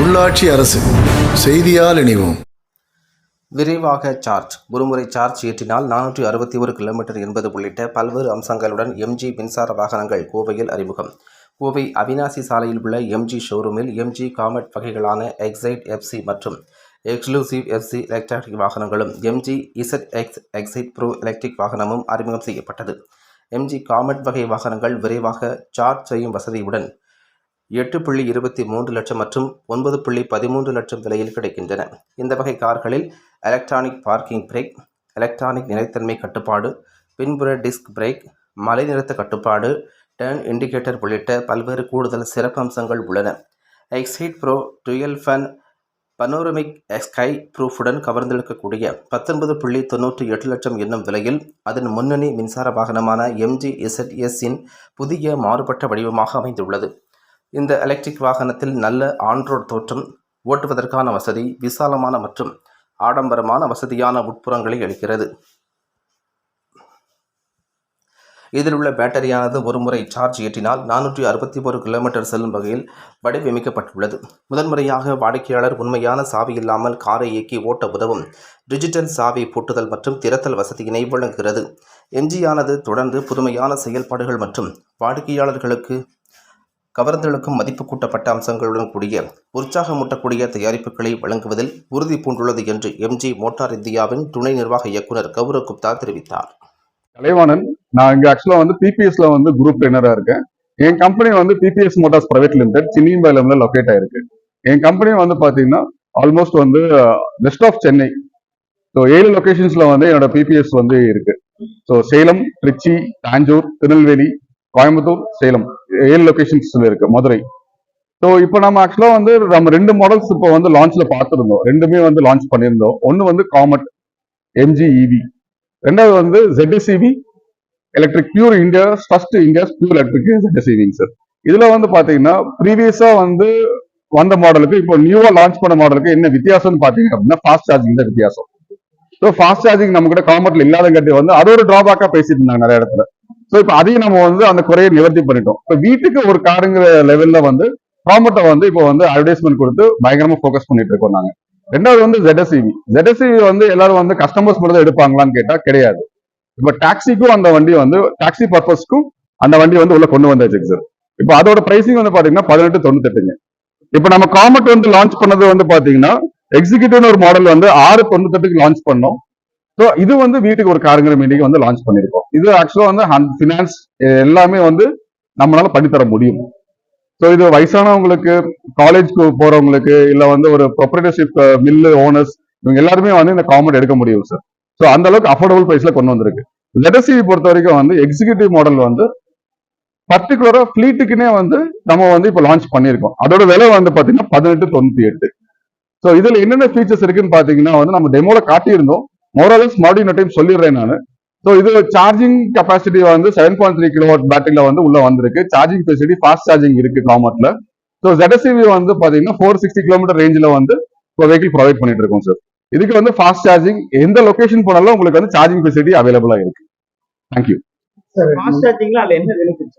உள்ளாட்சி அரசு செய்தியால் இணைவோம். விரைவாக சார்ஜ். ஒருமுறை சார்ஜ் ஏற்றினால் நானூற்றி அறுபத்தி ஒரு கிலோமீட்டர் என்பது உள்ளிட்ட பல்வேறு அம்சங்களுடன் எம்ஜி மின்சார வாகனங்கள் கோவையில் அறிமுகம். கோவை அவினாசி சாலையில் உள்ள எம்ஜி ஷோரூமில் எம்ஜி காமெட் வகைகளான எக்ஸைட் எஃப்சி மற்றும் எக்ஸ்க்ளூசிவ் எஃப்சி எலக்ட்ரானிக் வாகனங்களும் MG Z X Excite Pro electric வாகனமும் அறிமுகம் செய்யப்பட்டது. எம்ஜி காமெட் வகை வாகனங்கள் விரைவாக சார்ஜ் செய்யும் வசதியுடன் எட்டு புள்ளி இருபத்தி மூன்று லட்சம் மற்றும் ஒன்பது புள்ளி பதிமூன்று லட்சம் விலையில் கிடைக்கின்றன. இந்த வகை கார்களில் எலக்ட்ரானிக் பார்க்கிங் பிரேக் எலக்ட்ரானிக் நிலைத்தன்மை கட்டுப்பாடு பின்புற டிஸ்க் பிரேக் மலை நிறுத்த கட்டுப்பாடு டர்ன் இண்டிகேட்டர் உள்ளிட்ட பல்வேறு கூடுதல் சிறப்பம்சங்கள் உள்ளன. Excite Pro dual fun panoramic sky ப்ரூஃபுடன் கவர்ந்தெழுக்கக்கூடிய பத்தொன்பது புள்ளி தொண்ணூற்றி எட்டு லட்சம் என்னும் விலையில் அதன் முன்னணி மின்சார வாகனமான எம்ஜி இசட்எஸ்ஸின் புதிய மாறுபட்ட வடிவமாக அமைந்துள்ளது. இந்த எலக்ட்ரிக் வாகனத்தில் நல்ல ஆன்ரோட் தோற்றம் ஓட்டுவதற்கான வசதி விசாலமான மற்றும் ஆடம்பரமான வசதியான உட்புறங்களை அளிக்கிறது. இதில் உள்ள பேட்டரியானது ஒருமுறை சார்ஜ் ஏற்றினால் நானூற்றி அறுபத்தி ஒரு கிலோமீட்டர் செல்லும் வகையில் வடிவமைக்கப்பட்டுள்ளது. முதன்முறையாக வாடிக்கையாளர் உண்மையான சாவி இல்லாமல் காரை இயக்கி ஓட்ட உதவும் டிஜிட்டல் சாவி பூட்டுதல் மற்றும் திறத்தல் வசதியினை வழங்குகிறது. எம்ஜியானது தொடர்ந்து புதுமையான செயல்பாடுகள் மற்றும் வாடிக்கையாளர்களுக்கு கவர்ந்தெழுக்கும் மதிப்பு கூட்டப்பட்ட அம்சங்களுடன் கூடிய உற்சாகமூட்டக்கூடிய தயாரிப்புகளை வழங்குவதில் உறுதி பூண்டுள்ளது என்று எம்ஜி மோட்டார் இந்தியாவின் துணை நிர்வாக இயக்குனர் கௌரவ் குப்தா தெரிவித்தார். கலைவாணன் நான் இங்க ஆக்சுவலா வந்து பிபிஎஸ்ல வந்து குரூப் ட்ரெயினரா இருக்கேன். என் கம்பெனி வந்து பிபிஎஸ் மோட்டார்ஸ் பிரைவேட் லிமிடெட் சின்னியம்பாளையம்ல லொக்கேட் ஆயிருக்கு. என் கம்பெனி வந்து பாத்தீங்கன்னா ஆல்மோஸ்ட் வந்து வெஸ்ட் ஆஃப் சென்னை ஸோ ஏழு லொகேஷன்ஸ்ல வந்து என்னோட பிபிஎஸ் வந்து இருக்கு. ஸோ சேலம் திருச்சி தாஞ்சூர் திருநெல்வேலி கோயம்புத்தூர் சேலம். ஏழு லொகேஷன்ஸ்ல இருக்கு மதுரை. ஸோ இப்போ நம்ம ஆக்சுவலா வந்து நம்ம ரெண்டு மாடல்ஸ் இப்போ வந்து லான்ச்ல பார்த்துருந்தோம். ரெண்டுமே வந்து லான்ச் பண்ணியிருந்தோம். ஒன்று வந்து காமட் எம்ஜி இவி ரெண்டாவது வந்து ZSEV electric pure India first India pure electric ZSEVங்க sir இதுல வந்து பாத்தீங்கன்னா ப்ரீவியஸாக வந்து வந்த மாடலுக்கு இப்போ நியூவாக லான்ச் பண்ண மாடலுக்கு என்ன வித்தியாசம்னு பார்த்தீங்க அப்படின்னா ஃபாஸ்ட் சார்ஜிங் தான் வித்தியாசம். ஸோ ஃபாஸ்ட் சார்ஜிங் நம்ம கூட காமர்ட்ல இல்லாதங்காட்டி வந்து அது ஒரு டிராபேக்காக பேசிட்டு இருந்தாங்க நிறைய இடத்துல. ஸோ இப்போ அதையும் நம்ம வந்து அந்த குறையை நிவர்த்தி பண்ணிட்டோம். இப்போ வீட்டுக்கு ஒரு காருங்கிற லெவல்ல வந்து காமர்ட்டை வந்து இப்போ வந்து அட்வர்டைஸ்மெண்ட் கொடுத்து பயங்கரமா ஃபோக்கஸ் பண்ணிட்டு இருக்கோம் நாங்க. ரெண்டாவது வந்து ஜெடசிவி ஜெடசிவி வந்து எல்லாரும் வந்து கஸ்டமர்ஸ் மட்டும் தான் எடுப்பாங்களான்னு கேட்டா கிடையாது. இப்போ டாக்ஸிக்கும் அந்த வண்டி வந்து டாக்ஸி பர்பஸ்க்கும் அந்த வண்டி வந்து உள்ள கொண்டு வந்தாச்சு சார் இப்போ அதோட பிரைசிங் வந்து பாத்தீங்கன்னா பதினெட்டு தொண்ணூத்தெட்டுங்க. இப்போ நம்ம காமெட் வந்து லான்ச் பண்ணது வந்து பாத்தீங்கன்னா எக்ஸிகியூட்டிவ்னு ஒரு மாடல் வந்து ஆறு தொண்ணூத்தெட்டுக்கு லான்ச் பண்ணோம். ஸோ இது வந்து வீட்டுக்கு ஒரு காருங்கிற மீட்டிங் வந்து லான்ச் பண்ணியிருக்கோம் இது ஆக்சுவலா வந்து ஃபினான்ஸ் எல்லாமே வந்து நம்மளால பண்ணித்தர முடியும். ஸோ இது வயசானவங்களுக்கு காலேஜ்க்கு போறவங்களுக்கு இல்ல வந்து ஒரு ப்ரொப்ரேட்டர்ஷிப் மில்லு ஓனர்ஸ் இவங்க எல்லாருமே வந்து இந்த காமெண்ட் எடுக்க முடியும் சார் ஸோ அந்த அளவுக்கு அஃபோர்டபுள் பிரைஸ்ல கொண்டு வந்திருக்கு. ZSEV பொறுத்த வரைக்கும் வந்து எக்ஸிகியூட்டிவ் மாடல் வந்து பர்டிகுலரா ஃபிளீட்டுக்குனே வந்து நம்ம வந்து இப்போ லான்ச் பண்ணியிருக்கோம் அதோட விலை வந்து பாத்தீங்கன்னா பதினெட்டு தொண்ணூத்தி எட்டு. ஸோ இதுல என்னென்ன ஃபீச்சர்ஸ் இருக்குன்னு பாத்தீங்கன்னா வந்து நம்ம டெமோல காட்டியிருந்தோம். மோரலஸ் மறுபடியும் டைம் சொல்லிடுறேன் நான். ஸோ இது சார்ஜிங் கெப்பாசிட்டி வந்து செவன் பாயிண்ட் த்ரீ கிலோவாட் பேட்டரியில வந்து உள்ள வந்திருக்கு. சார்ஜிங் ஃபெசிலிட்டி ஃபாஸ்ட் சார்ஜிங் இருக்கு காமர்ட்ல ஸோ ZSEV வந்து பாத்தீங்கன்னா ஃபோர் சிக்ஸ்டி கிலோமீட்டர் ரேஞ்சில் வந்து இப்போ வெஹிக்கிள் ப்ரொவைட் பண்ணிட்டு இருக்கோம் சார் இதுக்கு வந்து ஃபாஸ்ட் சார்ஜிங் எந்த லொகேஷன் போனாலும் உங்களுக்கு வந்து சார்ஜிங் ஃபெசிலிட்டி அவைலபிளா இருக்கு. தேங்க்யூ ஃபாஸ்ட் சார்ஜிங்ல அதுல என்ன பெனிஃபிட்ஸ்